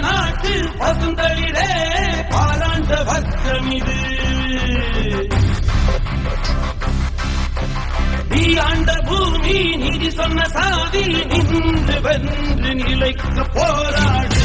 நாட்டு பசுந்தளிரே பாலாண்ட வர்க்கம் இது. நீ ஆண்ட பூமி நீதி சொன்ன சாதி நின்று வென்று நிலைக்கு போராடு.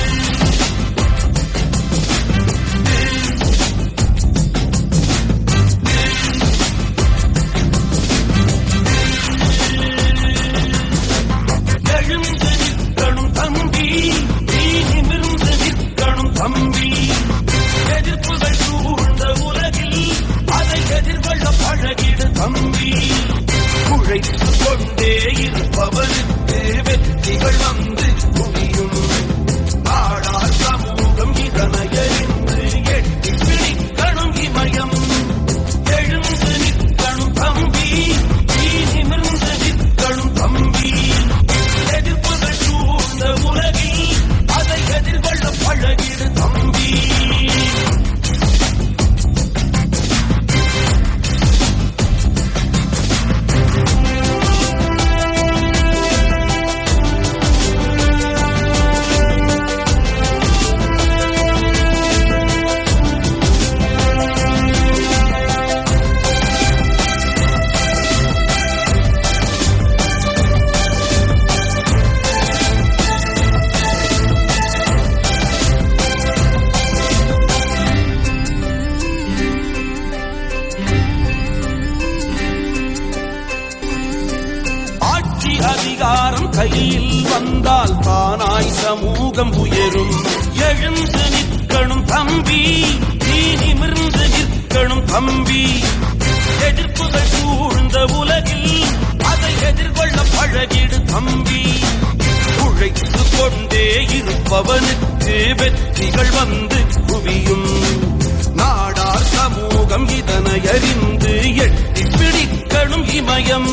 அதிகாரம் கையில் வந்தால் தானாய் சமூகம் உயரும். எழுந்து நிற்கணும் தம்பி நீ நிமிர்ந்து நிற்கணும் தம்பி. எதிர்ப்புகள் சூழ்ந்த உலகில் அதை எதிர்கொள்ள பழகிடு தம்பி. உழைத்து கொண்டே இருப்பவனுக்கு வெற்றிகள் வந்து குவியும். நாடார் சமூகம் இதனை அறிந்து எட்டி பிடிக்கணும் இமயம்.